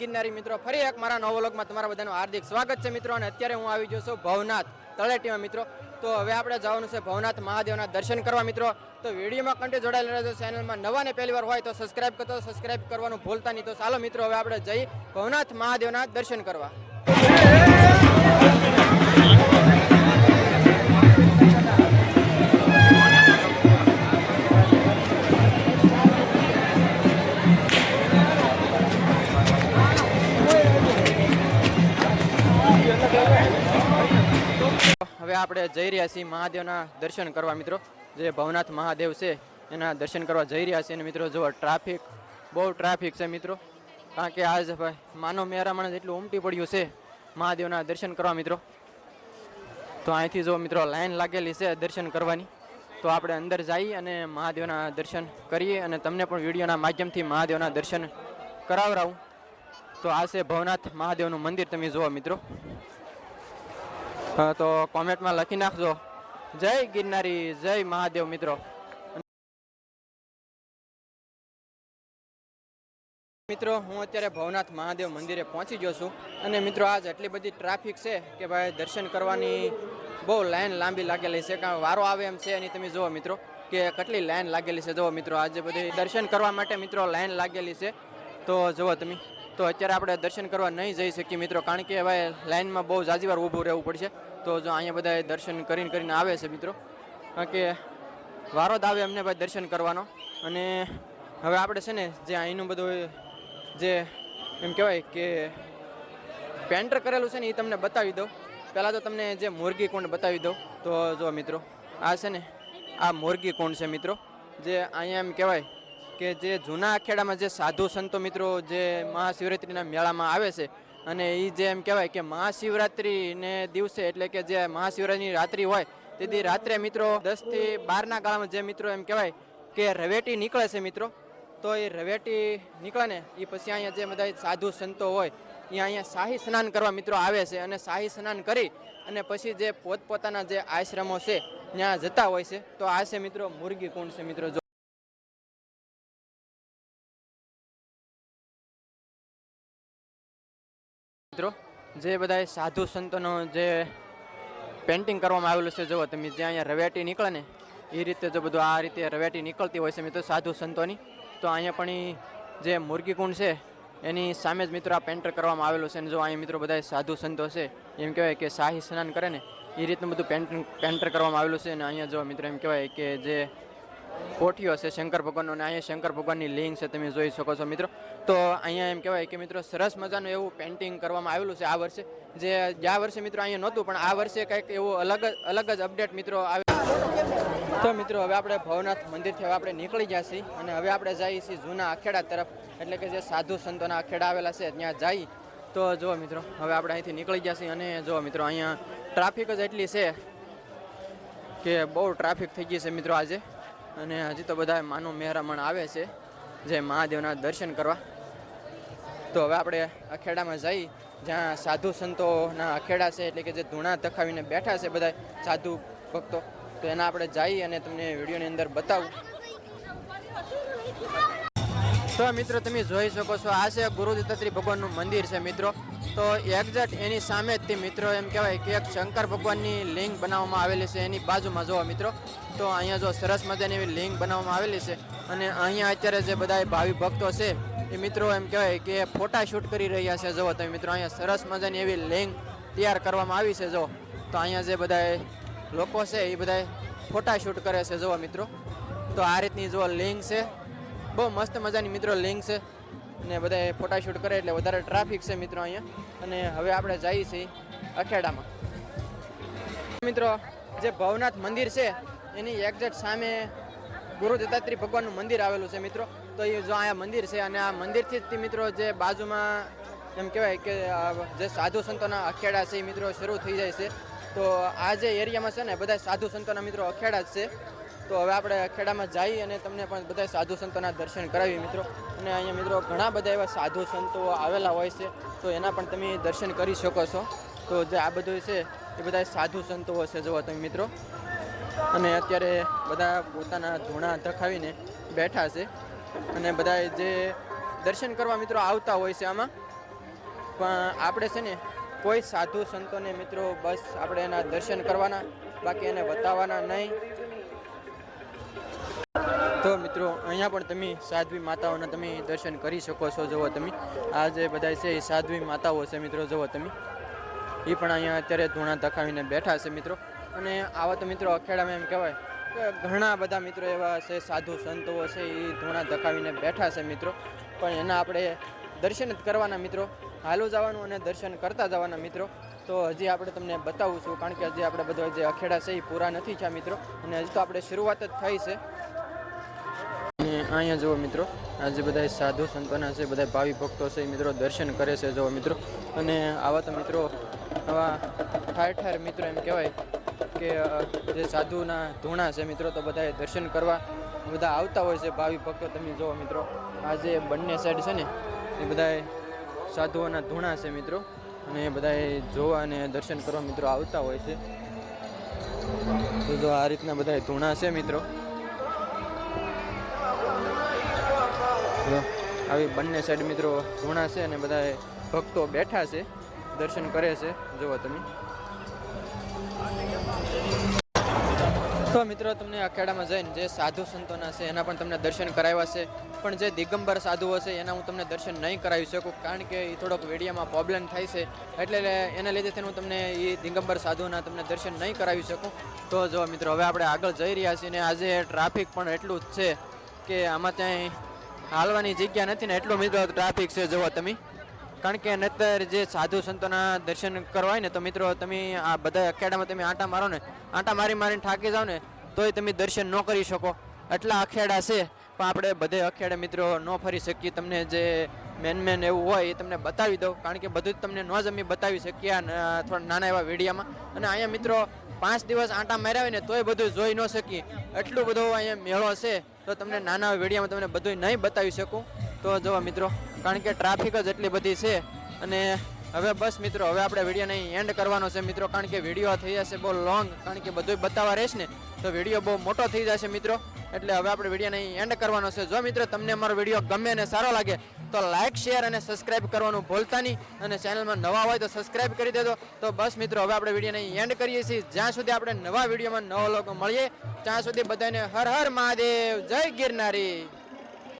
ગિરનારી મિત્રો, ફરી એક મારા નવા તમારા બધાનું હાર્દિક સ્વાગત છે મિત્રો, અને અત્યારે હું આવી ગયો છું ભવનાથ તળેટીમાં મિત્રો. તો હવે આપણે જવાનું છે ભવનાથ મહાદેવના દર્શન કરવા મિત્રો. તો વિડીયોમાં કંટે જોડાયેલા રહેજો ચેનલમાં નવા ને પહેલી વાર હોય તો સબસ્ક્રાઇબ કરતો સબસ્ક્રાઈબ કરવાનું ભૂલતા નહીં. તો ચાલો મિત્રો, હવે આપણે જઈ ભવનાથ મહાદેવના દર્શન કરવા. હવે આપણે જઈ રહ્યા છીએ મહાદેવના દર્શન કરવા મિત્રો. જે ભવનાથ મહાદેવ છે, એના દર્શન કરવા જઈ રહ્યા છીએ અને મિત્રો, જુઓ ટ્રાફિક, બહુ ટ્રાફિક છે મિત્રો. કારણ કે આજ ભાઈ માનવ મેરામણ જેટલું ઉમટી પડ્યું છે મહાદેવના દર્શન કરવા મિત્રો. તો અહીંથી જો મિત્રો લાઈન લાગેલી છે દર્શન કરવાની, તો આપણે અંદર જઈ અને મહાદેવના દર્શન કરીએ અને તમને પણ વિડીયોના માધ્યમથી મહાદેવના દર્શન કરાવરાવું. તો આ છે ભવનાથ મહાદેવનું મંદિર, તમે જુઓ મિત્રો. તો કોમેન્ટમાં લખી નાખજો. જય ગિરનારી, જય મહાદેવ મિત્રો. મિત્રો, હું અત્યારે ભવનાથ મહાદેવ મંદિરે પહોંચી ગયો છું અને મિત્રો, આજ એટલી બધી ટ્રાફિક છે કે ભાઈ દર્શન કરવાની બહુ લાઈન લાંબી લાગેલી છે. કારણ વારો આવે એમ છે એની તમે જુઓ મિત્રો કે કેટલી લાઈન લાગેલી છે. જુઓ મિત્રો, આજે બધી દર્શન કરવા માટે મિત્રો લાઈન લાગેલી છે. તો જુઓ તમે. તો અત્યારે આપણે દર્શન કરવા નહીં જઈ શકીએ મિત્રો, કારણ કે હવે લાઇનમાં બહુ જાજી વાર ઊભું રહેવું પડશે. તો જો અહીંયા બધા દર્શન કરીને કરીને આવે છે મિત્રો. કારણ કે વારો જ આવે એમને ભાઈ દર્શન કરવાનો. અને હવે આપણે છે ને જે અહીંનું બધું જે એમ કહેવાય કે પેન્ટર કરેલું છે ને એ તમને બતાવી દઉં. પહેલાં તો તમને જે મોરગી કુંડ બતાવી દઉં. તો જો મિત્રો, આ છે ને આ મોરગી કુંડ છે મિત્રો, જે અહીંયા એમ કહેવાય કે જે જૂના અખેડામાં જે સાધુ સંતો મિત્રો જે મહાશિવરાત્રિના મેળામાં આવે છે, અને એ જે એમ કહેવાય કે મહાશિવરાત્રિને દિવસે એટલે કે જે મહાશિવરાત્રિની રાત્રિ હોય, તેથી રાત્રે મિત્રો દસથી બારના ગાળામાં જે મિત્રો એમ કહેવાય કે રવેટી નીકળે છે મિત્રો, તો એ રવેટી નીકળે ને એ પછી અહીંયા જે બધા સાધુ સંતો હોય એ અહીંયા શાહી સ્નાન કરવા મિત્રો આવે છે, અને શાહી સ્નાન કરી, અને પછી જે પોતપોતાના જે આશ્રમો છે, ત્યાં જતા હોય છે, તો આ છે મિત્રો મુરગી કુંડ છે મિત્રો મિત્રો, જે બધા સાધુ સંતોનો જે પેન્ટિંગ કરવામાં આવેલું છે, જુઓ તમે જે અહીંયા રવેટી નીકળે ને એ રીતે જો બધું આ રીતે રવેટી નીકળતી હોય છે મિત્રો સાધુ સંતોની, તો અહીંયા પણ જે મુરગીકુંડ છે, એની સામે જ મિત્રો આ પેન્ટર કરવામાં આવેલું છે અને જો અહીંયા મિત્રો બધા સાધુ સંતો છે, એમ કહેવાય કે શાહી સ્નાન કરે ને એ રીતનું બધું પેન્ટિંગ પેન્ટર કરવામાં આવેલું છે અને અહીંયા જો મિત્રો એમ કહેવાય કે જે કોઠીઓ છે શંકર ભગવાનનો અને અહીંયા શંકર ભગવાનની લિંગ છે, તમે જોઈ શકો છો મિત્રો. તો અહીંયા એમ કહેવાય કે મિત્રો, સરસ મજાનું એવું પેન્ટિંગ કરવામાં આવેલું છે આ વર્ષે. જે ગયા વર્ષે મિત્રો અહીંયા નહોતું, પણ આ વર્ષે કંઈક એવું અલગ જ અલગ જ અપડેટ મિત્રો આવે. તો મિત્રો, હવે આપણે ભવનાથ મંદિરથી હવે આપણે નીકળી ગયા છીએ અને હવે આપણે જઈએ છીએ જૂના અખેડા તરફ. એટલે કે જે સાધુ સંતોના અખેડા આવેલા છે, ત્યાં જઈ. તો જુઓ મિત્રો, હવે આપણે અહીંથી નીકળી ગયા છીએ અને જુઓ મિત્રો, અહીંયા ટ્રાફિક જ એટલી છે કે બહુ ટ્રાફિક થઈ ગઈ છે મિત્રો આજે. અને હજી તો બધા માનું મહેરામણ આવે છે જે મહાદેવના દર્શન કરવા. તો હવે આપણે અખેડામાં જઈ, જ્યાં સાધુ સંતોના અખેડા છે, એટલે કે જે ધૂણા તખાવીને બેઠા છે બધા સાધુ ભક્તો, તો એના આપણે જઈ અને તમને વિડીયોની અંદર બતાવું. તો મિત્રો, તમે જોઈ શકો છો, આ છે ગુરુ દત્તાત્રી ભગવાનનું મંદિર છે મિત્રો. તો એક્ઝેક્ટ એની સામે જ તે મિત્રો, એમ કહેવાય કે એક શંકર ભગવાનની લિંગ બનાવવામાં આવેલી છે. એની બાજુમાં જોવો મિત્રો, તો અહીંયા જો સરસ મજાની એવી લિંગ બનાવવામાં આવેલી છે અને અહીંયા અત્યારે જે બધા ભાવિ ભક્તો છે, એ મિત્રો એમ કહેવાય કે ફોટા શૂટ કરી રહ્યા છે. જુઓ તમે મિત્રો, અહીંયા સરસ મજાની એવી લિંગ તૈયાર કરવામાં આવી છે. જો તો અહીંયા જે બધા લોકો છે, એ બધા ફોટા શૂટ કરે છે. જુઓ મિત્રો, તો આ રીતની જો લિંગ છે. બહુ મસ્ત મજાની મિત્રો લિંક છે. અને બધા ફોટાશૂટ કરે એટલે વધારે ટ્રાફિક છે મિત્રો અહીંયા. અને હવે આપણે જઈએ છીએ અખેડામાં. મિત્રો, જે ભવનાથ મંદિર છે, એની એક્ઝેક્ટ સામે ગુરુ દત્તાત્રી ભગવાનનું મંદિર આવેલું છે મિત્રો. તો એ જો અહીંયા મંદિર છે અને આ મંદિરથી જ મિત્રો જે બાજુમાં એમ કહેવાય કે જે સાધુ સંતોના અખેડા છે એ મિત્રો શરૂ થઈ જાય છે. તો આ જે એરિયામાં છે ને, બધા સાધુ સંતોના મિત્રો અખેડા જ છે. તો હવે આપણે ખેડામાં જઈ અને તમને પણ બધા સાધુ સંતોના દર્શન કરાવીએ મિત્રો. અને અહીંયા મિત્રો ઘણા બધા એવા સાધુ સંતો આવેલા હોય છે, તો એના પણ તમે દર્શન કરી શકો છો. તો જે આ બધું છે, એ બધા સાધુ સંતો હશે જુઓ તમે મિત્રો. અને અત્યારે બધા પોતાના ધૂણા ધખાવીને બેઠા છે. અને બધા જે દર્શન કરવા મિત્રો આવતા હોય છે આમાં, પણ આપણે છે ને કોઈ સાધુ સંતોને મિત્રો બસ આપણે એના દર્શન કરવાના, બાકી એને બતાવવાના નહીં. તો મિત્રો, અહીંયા પણ તમે સાધ્વી માતાઓના તમે દર્શન કરી શકો છો, જુઓ તમે. આ જે બધા છે એ સાધ્વી માતાઓ છે મિત્રો, જુઓ તમે. એ પણ અહીંયા અત્યારે ધૂણા ધખાવીને બેઠા છે મિત્રો. અને આવા તો મિત્રો અખેડામાં એમ કહેવાય કે ઘણા બધા મિત્રો એવા છે, સાધુ સંતો છે, એ ધૂણા ધખાવીને બેઠા છે મિત્રો. પણ એના આપણે દર્શન જ કરવાના મિત્રો. હાલો જવાનું અને દર્શન કરતા જવાના મિત્રો. તો હજી આપણે તમને બતાવું છું, કારણ કે હજી આપણે બધા જે અખેડા છે એ પૂરા નથી થયા મિત્રો. અને હજી તો આપણે શરૂઆત જ થઈ છે. અહીંયા જુઓ મિત્રો આજે બધા સાધુ સંતોના છે બધા ભાવિ ભક્તો છે મિત્રો દર્શન કરે છે, જુઓ મિત્રો. અને આવા તો મિત્રો, આવા ઠાર ઠાર મિત્રો એમ કહેવાય કે જે સાધુના ધૂણા છે મિત્રો, તો બધાએ દર્શન કરવા બધા આવતા હોય છે, ભાવિ ભક્તો. તમે જુઓ મિત્રો, આ જે બંને સાઈડ છે ને, એ બધાએ સાધુઓના ધૂણા છે મિત્રો. અને એ બધા જોવા અને દર્શન કરવા મિત્રો આવતા હોય છે. તો આ રીતના બધા ધૂણા છે મિત્રો. આવી બંને સાઈડ મિત્રો ધૂણા છે અને બધા ભક્તો બેઠા છે. દર્શન કરે છે. જુઓ તમે. તો મિત્રો, તમને અખાડામાં જઈને જે સાધુ સંતોના છે, એના પણ તમને દર્શન કરાવ્યા છે. પણ જે દિગંબર સાધુઓ છે, એના હું તમને દર્શન નહીં કરાવી શકું, કારણ કે એ થોડોક વેડિયામાં પ્રોબ્લેમ થાય છે. એટલે એના લીધે હું તમને એ દિગંબર સાધુના તમને દર્શન નહીં કરાવી શકું. તો જો મિત્રો, હવે આપણે આગળ જઈ રહ્યા છીએ ને આજે ટ્રાફિક પણ એટલું જ છે કે આમાં ત્યાં હાલવાની જગ્યા નથી ને એટલો મિત્રો ટ્રાફિક છે જુઓ તમે. કારણ કે નતર જે સાધુ સંતોના દર્શન કરવા હોય ને તો મિત્રો તમે આ બધા અખેડામાં તમે આંટા મારો ને, આંટા મારી મારીને થાકી જાઓ ને, તોય તમે દર્શન ન કરી શકો. એટલા અખેડા છે. પણ આપણે બધે અખેડે મિત્રો ન ફરી શકીએ. તમને જે મેન મેન એવું હોય એ તમને બતાવી દઉં. કારણ કે બધું જ તમને ન જ અમે બતાવી શકીએ થોડા નાના એવા વિડીયામાં. અને અહીંયા મિત્રો પાંચ દિવસ આંટા માર્યા ને તોય બધું જોઈ ન શકીએ. એટલું બધું અહીંયા મેળો છે, તો તમને નાના વિડીયામાં તમને બધું નહીં બતાવી શકું. તો જુઓ મિત્રો, કારણ કે ટ્રાફિક જ એટલી બધી છે. અને હવે બસ મિત્રો, હવે આપણે વિડીયોને એન્ડ કરવાનો છે મિત્રો. કારણ કે વીડિયો થઈ જશે બહુ લોંગ કારણ કે બધું બતાવવા રહેશે ને, તો વીડિયો બહુ મોટો થઈ જશે મિત્રો. એટલે હવે આપણે વિડીયોને એન્ડ કરવાનો છે. જો મિત્રો તમને અમારો વીડિયો ગમે અને સારો લાગે, તો લાઇક શેર અને સબસ્ક્રાઇબ કરવાનું ભૂલતા નહીં. અને ચેનલમાં નવા હોય તો સબસ્ક્રાઇબ કરી દેજો. તો બસ મિત્રો, હવે આપણે વિડીયોને એન્ડ કરીએ છીએ. જ્યાં સુધી આપણે નવા વિડીયોમાં નવા લોકો મળીએ, ત્યાં સુધી બધાને હર હર મહાદેવ. જય ગિરનારી.